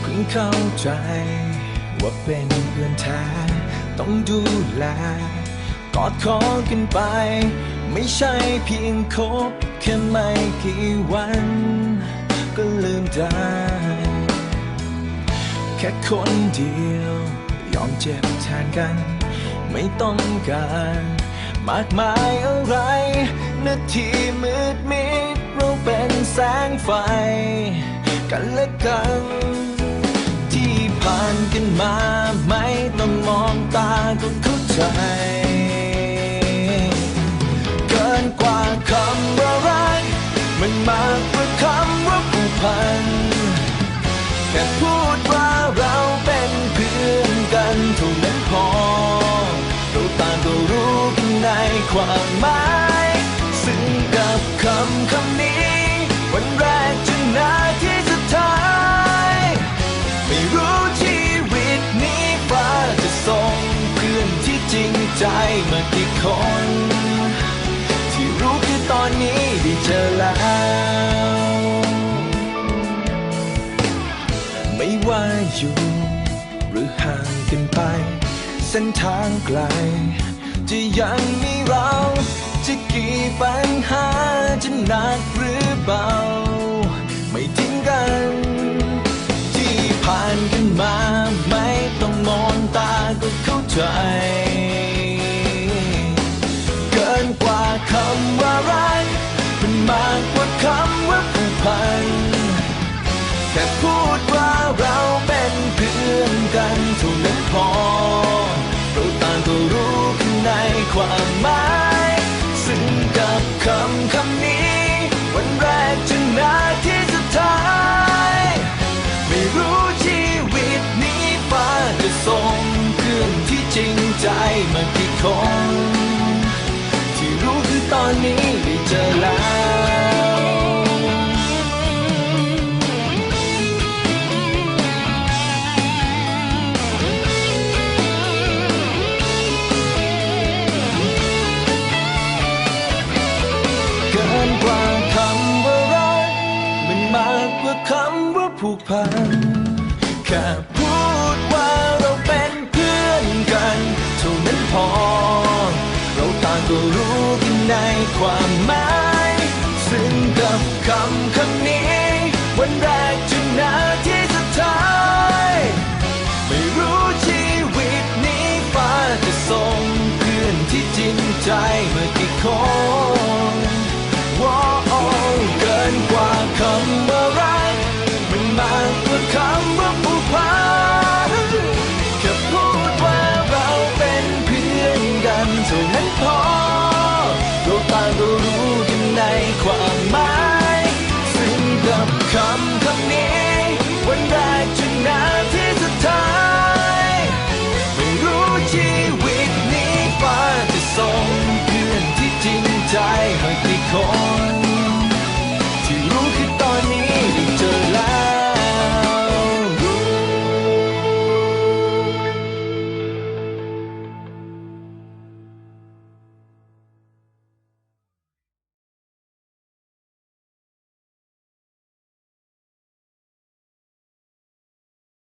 เพิ่งเข้าใจว่าเป็นเพื่อนแท้ต้องดูแล กอดคอกันไป ไม่ใช่เพียงคบแค่ไม่กี่วัน ก็ลืมได้ ค่คนเดียว ยอมเจ็บแทนกัน ไม่ต้องการ มากมายอะไร นาทีมืดมิดเราเป็นแสงไฟ กันและกัน ที่ผ่านกันมาไม่ต้องมองตาก็เข้าใจ เกินกว่าคำว่ารักมันมากกว่าคำว่าผูกพันแค่พูด ความหมายซึ่งกับคำคำนี้ วันแรกจนนาทีสุดท้าย ไม่รู้ชีวิตนี้ฟ้าจะส่งเพื่อนที่จริงใจมากี่คน ที่รู้คือตอนนี้ได้เจอแล้ว ไม่ว่าอยู่ หรือห่างกันไป เส้นทางไกล จะยังมีเรา จะกี่ปัญหาจะหนักหรือเบา ไม่ทิ้งกัน ที่ผ่านกันมา ไม่ต้องมองตาก็เข้าใจ เกินกว่าคำว่ารักมันมากกว่าคำว่าผูกพันแค่พูดว่าเราเป็นเพื่อนกันเท่านั้นพอ ความหมายซึ่งกับคำคำนี้ วันแรกจนนาทีสุดท้าย ไม่รู้ชีวิตนี้ฟ้าจะส่งเพื่อนที่จริงใจมากี่คนที่รู้คือตอนนี้ พัน แค่พูดว่าเราเป็นเพื่อนกันเท่านั้นพอ เราต่างก็รู้กันในความหมาย ซึ่งกับคำคำนี้วันแรก ก็รู้กันในความหมายซึ่งกับคำคำนี้ วันแรกจนนาที่สุดท้าย ไม่รู้ชีวิตนี้ฟ้าจะส่งเพื่อนที่จริงใจให้กี่คน